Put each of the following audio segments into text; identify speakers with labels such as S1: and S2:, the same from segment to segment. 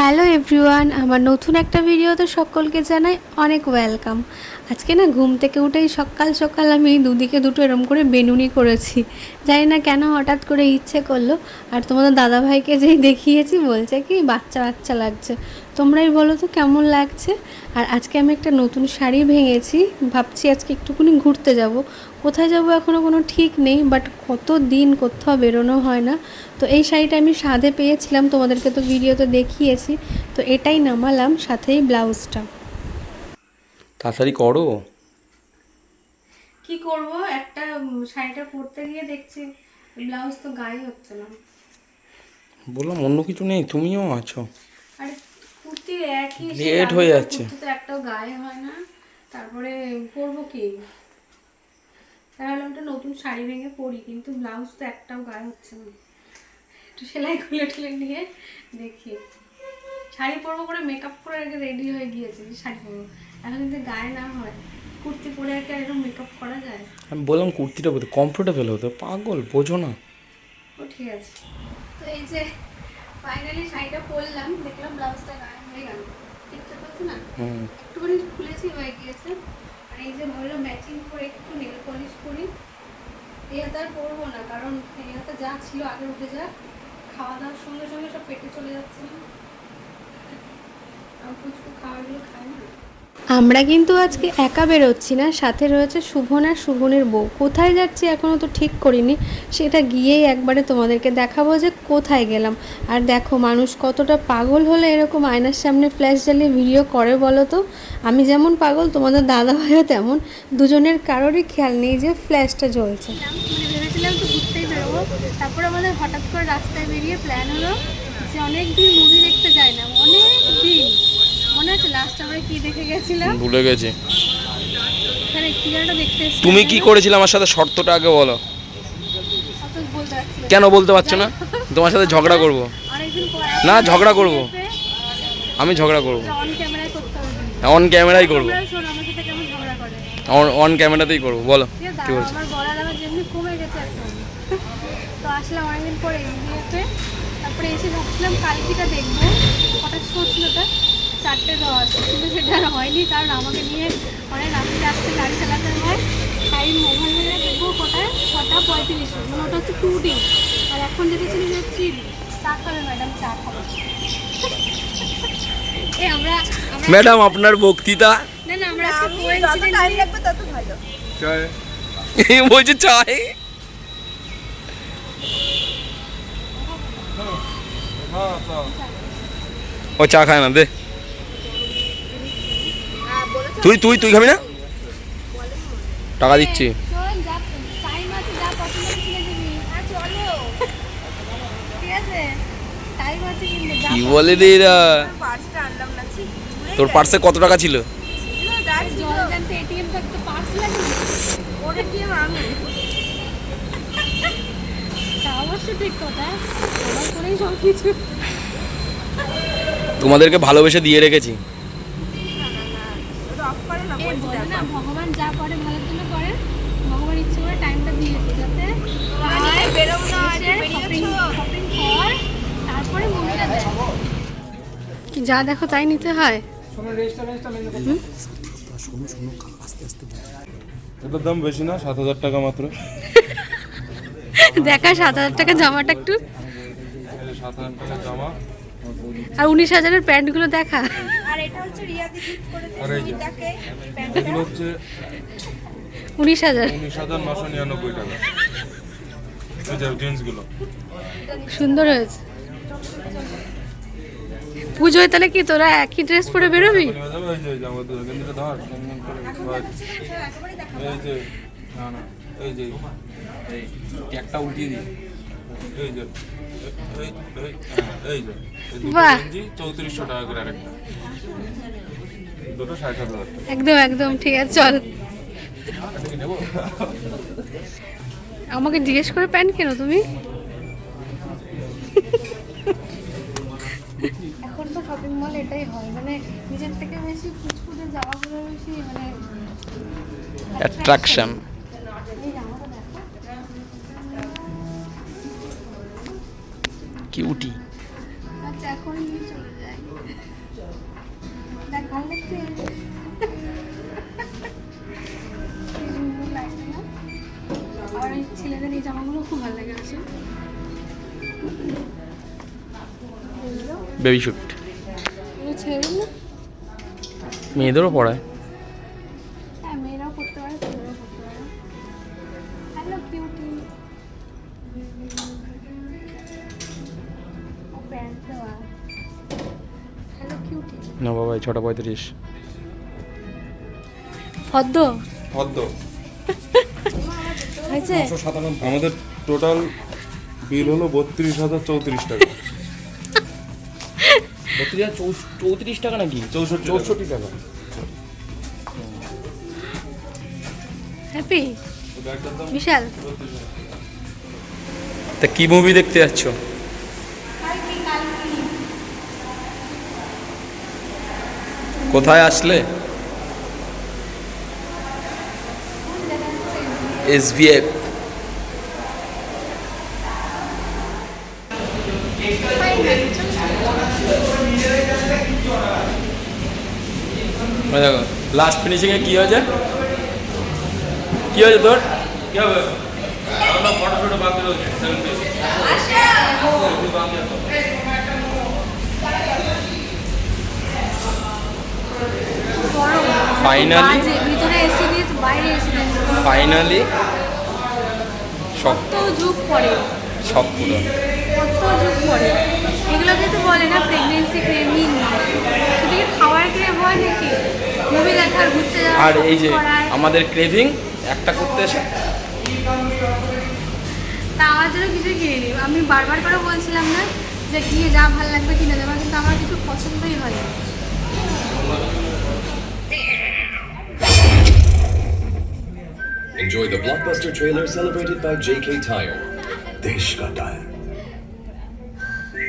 S1: Hello everyone, আমার নতুন একটা ভিডিও তো সকলকে জানাই অনেক ওয়েলকাম। আজকে না ঘুম থেকে উঠেই সকাল সকাল আমি দুদিকে দুটো এরম করে বেনুনি করেছি। জানি না কেন হঠাৎ করে ইচ্ছে করল, আর তোমাদের দাদাভাইকে যেই দেখিয়েছি বলছে কি, বাচ্চা বাচ্চা লাগছে। তোমরাই বলো তো কেমন লাগছে? আর আজকে আমি একটা নতুন শাড়ি ভেঙেছি ভাবছি আজকে একটুকুনি ঘুরতে যাব। কোথায় যাব এখনও কোনো ঠিক নেই বাট কত দিন কোথাও বেরোনো হয় না। তো এই শাড়িটা আমি সাধে পেয়েছিলাম তোমাদেরকে তো ভিডিওতে দেখিয়েছি। তো এটাই নামালাম সাথেই ব্লাউজটা।
S2: তাড়াতাড়ি করো।
S1: কি করব? একটা শাড়িটা পরতে গিয়ে দেখছি ব্লাউজ তো গায়ে হচ্ছে না।
S2: বললাম অন্য কিছু নেই তুমিও আছো।
S1: আর কুর্তি একই
S2: Late হয়ে যাচ্ছে।
S1: তো একটাও গায়ে হয় না। তারপরে পরবো কি? তাহলে একটা নতুন শাড়ি ভেঙে পরি কিন্তু ব্লাউজ তো একটাও গায়ে হচ্ছে না। একটু সেলাই খুলে টুলে নিয়ে দেখি। শাড়ি পরবো করে মেকআপ করে আগে রেডি হয়ে গিয়েছে শাড়ি পরবো। এখন যদি গায়ে না হয় কুর্তি পরে আর এরকম মেকআপ করা যায়?
S2: আমি বললাম কুর্তিটা বলতে কমফোর্টেবল হতো। পাগল বোঝো না।
S1: ও ঠিক আছে। তো এই যে ফাইনালি শাড়িটা পরলাম দেখলাম ব্লাউজটা গায়ে হয়ে গেল ঠিকঠাক
S2: হুম।
S1: খুলেছি, হয়ে গিয়েছে। আর এই যে ভাবলাম ম্যাচিং করে একটু নেল পলিশ করি। এই হাতে আর পরবো না, কারণ এই যা ছিল আগে উঠে যাক। খাওয়া দাওয়ার সঙ্গে সঙ্গে সব পেটে চলে যাচ্ছে। না আর কুচকু খাওয়াগুলো খাই না। আমরা কিন্তু আজকে একা বেরোচ্ছি না, সাথে রয়েছে শুভন আর শুভনের বউ। কোথায় যাচ্ছি এখনও তো ঠিক করিনি, সেটা গিয়েই একবারে তোমাদেরকে দেখাবো যে কোথায় গেলাম। আর দেখো, মানুষ কতটা পাগল হলে এরকম আয়নার সামনে ফ্ল্যাশ জ্বালিয়ে ভিডিও করে বলো তো? আমি যেমন পাগল, তোমাদের দাদা ভাইও তেমন। দুজনের কারোরই খেয়াল নেই যে ফ্ল্যাশটা জ্বলছে। মানে ভেবেছিলাম তো তারপর আমাদের হঠাৎ করে রাস্তায় বেরিয়ে প্ল্যান হলো যে অনেক দিন মুভি দেখতে যায় না অনেক দিন মনে আছে? লাস্ট আমরা কি দেখে গেছিলাম?
S2: ভুলে গেছি।
S1: এখানে কি একটা দেখতে
S2: তুমি কি করেছিলে আমার সাথে? শর্তটা আগে বলো। কেন বলতে পারছ না? তোমার সাথে ঝগড়া করব। না, ঝগড়া করব। আমি ঝগড়া করব।
S1: অন
S2: ক্যামেরাই করব। অন ক্যামেরাতেই করব। বলো কি বলছো?
S1: তো আসলে অনেকদিন পরে তারপরে এসে ভাবছিলাম কালকিটা দেখব হঠাৎ শো ছিল ওটা চারটে দশ কিন্তু সেটা আর হয়নি কারণ আমাকে নিয়ে অনেক আস্তে আস্তে গাড়ি চালাতে হয়। টাইম ওভার হয়ে দেখব কটায় ছটা পঁয়ত্রিশ মানে ওটা হচ্ছে টু ডি আর এখন যেটা ছিল যে থ্রি ডি চা খাবে। ম্যাডাম চা খাব আমরা আমরা
S2: ম্যাডাম আপনার বক্তৃতা?
S1: না না আমরা আজকে কোয়েন্সিডেন্টলি
S2: বলছে চাই ও চা খায় না দে। তুই তুই তুই খাবি না? টাকা দিচ্ছি।
S1: শোন, যা time আছে, যা পছন্দ কিনে দিবি। ঠিক আছে? Time আছে কিন্তু, যা
S2: কি বলে রে এরা? তোর পার্সে কত টাকা ছিল?
S1: সবকিছু।
S2: তোমাদেরকে ভালোবেসে দিয়ে রেখেছি
S1: এ বলে না, ভগবান যা করে ভালোর জন্য করে ভগবান ইচ্ছে করে টাইমটা দিয়েছে যাতে তারপরে মুভিটা দেখ কি যা দেখো তাই নিতে হয়?
S3: এটার দাম বেশি না? সাত হাজার টাকা মাত্র।
S1: দেখা সাত হাজার টাকা জামাটা একটু।
S3: এই সাত হাজার টাকা জামা।
S1: আর উনিশ হাজারের প্যান্টগুলো দেখা।
S3: আর এগুলো হচ্ছে
S1: উনিশ হাজার।
S3: উনিশ হাজার নশো নিরানব্বই টাকা। জিন্সগুলো।
S1: সুন্দর হয়েছে। পুজোয় তাহলে কি তোরা একই ড্রেস পরে বেরোবি?
S3: এই যে একটা উল্টিয়ে দিই। এই যে এই এই এই যে এই দুটো
S1: বাহ।
S3: গেঞ্জি চৌত্রিশশো টাকা করে আরেকটা। দুটো ষাট হাজার
S1: একদম একদম ঠিক আছে চল। আমাকে জিজ্ঞেস করে প্যান্ট কেন তুমি? এখন তো শপিং মল এটাই হয় মানে নিজের থেকে বেশি ফুচফুচে যাওয়াগুলো বেশি মানে
S2: অ্যাট্রাকশন
S1: না? আর এই ছেলেদের এই জামাগুলো খুব ভালো লাগে আছে
S2: বেবি শুট
S1: ছেলেদের
S2: মেয়েদেরও পড়ায়। বাবা ছটা পঁয়ত্রিশ।
S1: পদ্ম
S3: পদ্ম
S1: হয়েছে
S3: আমাদের টোটাল বিল হলো বত্রিশ হাজার চৌত্রিশ টাকা।
S2: বত্রিশ হাজার চৌত্রিশ টাকা নাকি?
S3: চৌষট্টি
S2: চৌষট্টি টাকা।
S1: হ্যাপি? বিশাল।
S2: তা কি মুভি দেখতে যাচ্ছ? কোথায় আসলে? এস ভি এফ দেখো লাস্ট ফিনিশিংয়ে কি হয়েছে? কি হয়েছে তোর? কি হবে? ফটো ফটো বাদ Finally?
S1: বাজে, ভিতরে এসি দিয়ে বাইরে এসি দিয়ে
S2: ফাইনালি সব
S1: যুগ পরে।
S2: সব পুরো।
S1: কত যুগ পরে। এগুলোকে তো বলে না প্রেগনেন্সি ক্রেমিং শুধু খাওয়ার খেয়ে হয় নাকি? মুভি দেখার ঘুরতে যাওয়া
S2: আর এই যে আমাদের ক্রেভিং একটা করতে এসে।
S1: তা আমার জন্য কিছু কিনিনি আমি বারবার করে বলছিলাম না যে গিয়ে যা ভালো লাগবে কিনে দেবো কিন্তু আমার কিছু পছন্দই হয় না।
S4: Enjoy the blockbuster trailer celebrated by JK Tire. देश का tyre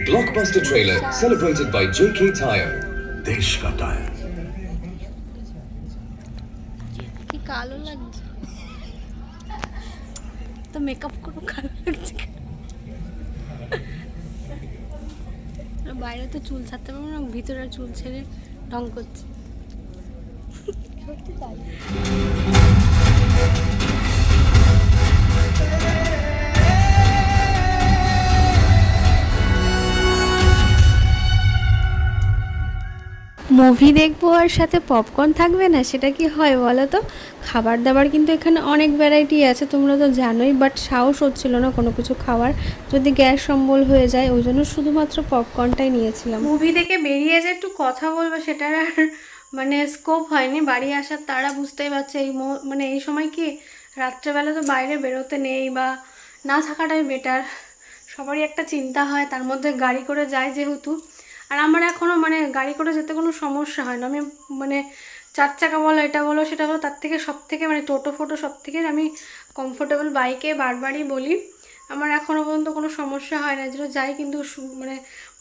S4: Blockbuster trailer celebrated by JK Tire. देश का टायर
S1: কি কালো লাগছে তো মেকআপ করো কালো লাগছে কেন? বাইরে তো চুল ছাড়তে পারবো না ভিতরে চুল ছেড়ে ঢং করছে সত্যি তাই মুভি দেখব আর সাথে পপকর্ন থাকবে না, সেটা কি হয় বলো তো? খাবার দাবার কিন্তু এখানে অনেক ভ্যারাইটি আছে, তোমরা তো জানোই বাট সাহস হচ্ছিল না কোনো কিছু খাওয়ার। যদি গ্যাস সম্বল হয়ে যায়, ওই জন্য শুধুমাত্র পপকর্নটাই নিয়েছিলাম। মুভি দেখে বেরিয়ে যে একটু কথা বলব, সেটার আর মানে স্কোপ হয়নি, বাড়ি আসার তারা বুঝতেই পারছে, এই মানে এই সময় কি রাত্রেবেলা তো বাইরে বেরোতে নেই বা না থাকাটাই বেটার সবারই একটা চিন্তা হয়, তার মধ্যে গাড়ি করে যায় যেহেতু। আর আমার এখনও মানে গাড়ি করে যেতে কোনো সমস্যা হয় না। আমি মানে চার চাকা বলো, এটা বলো, সেটা বলো, তার থেকে সব থেকে মানে টোটো ফোটো সব থেকে আমি কমফোর্টেবল বাইকে বারবারই বলি। আমার এখনও পর্যন্ত কোনো সমস্যা হয় না যেটা যাই কিন্তু মানে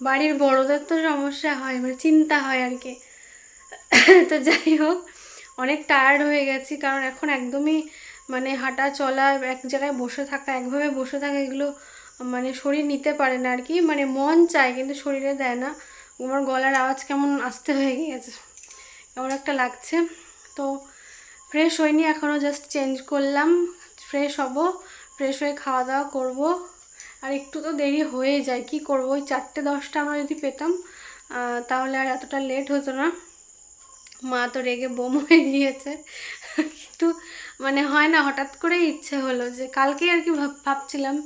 S1: বাড়ির বড়দের তো সমস্যা হয় মানে চিন্তা হয় আর কি। তো যাই হোক, অনেক টায়ার্ড হয়ে গেছি, কারণ এখন একদমই মানে হাঁটা চলা, এক জায়গায় বসে থাকা, একভাবে বসে থাকা, এগুলো মানে শরীর নিতে পারে না আর কি মানে মন চায় কিন্তু শরীরে দেয় না। আমার গলার আওয়াজ কেমন আসতে হয়ে গিয়েছে, কেমন একটা লাগছে। তো ফ্রেশ হয়নি এখনও জাস্ট চেঞ্জ করলাম। ফ্রেশ হব ফ্রেশ হয়ে খাওয়া দাওয়া করব। আর একটু তো দেরি হয়ে যায়, কি করব? ওই চারটে দশটা আমরা যদি পেতাম তাহলে আর এতটা লেট হতো না। মা তো রেগে বোম হয়ে গিয়েছে। কিন্তু মানে হয় না, হঠাৎ করেই ইচ্ছে হলো যে কালকে আর কি ভাব- ভাবছিলাম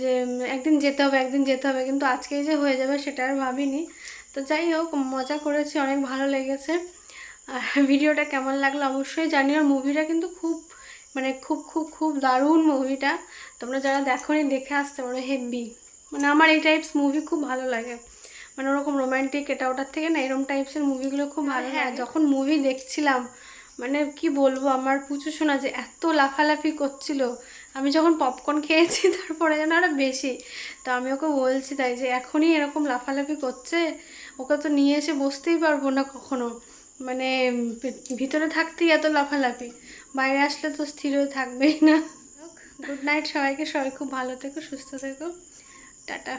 S1: যে একদিন যেতে হবে একদিন যেতে হবে কিন্তু আজকেই যে হয়ে যাবে সেটা আর ভাবিনি। তো যাই হোক মজা করেছি অনেক ভালো লেগেছে। আর ভিডিওটা কেমন লাগল অবশ্যই জানিও। আর মুভিটা কিন্তু খুব মানে খুব খুব খুব দারুণ মুভিটা তোমরা যারা দেখোনি দেখে আসতে পারো হেভি মানে আমার এই টাইপস মুভি খুব ভালো লাগে। মানে ওরকম রোম্যান্টিক এটা ওটার থেকে না এরকম টাইপসের মুভিগুলো খুব ভালো হ্যাঁ যখন মুভি দেখছিলাম মানে কি বলব আমার পুচু শোনা যে এত লাফালাফি করছিল আমি যখন পপকর্ন খেয়েছি, তারপরে যেন আরও বেশি। তো আমি ওকে বলছি তাই যে, এখনই এরকম লাফালাফি করছে, ওকে তো নিয়ে এসে বসতেই পারব না কখনো। মানে ভিতরে থাকতেই এত লাফালাফি। বাইরে আসলে তো স্থির থাকবেই না। গুড নাইট সবাইকে। সবাই খুব ভালো থেকো, সুস্থ থেকো। টাটা।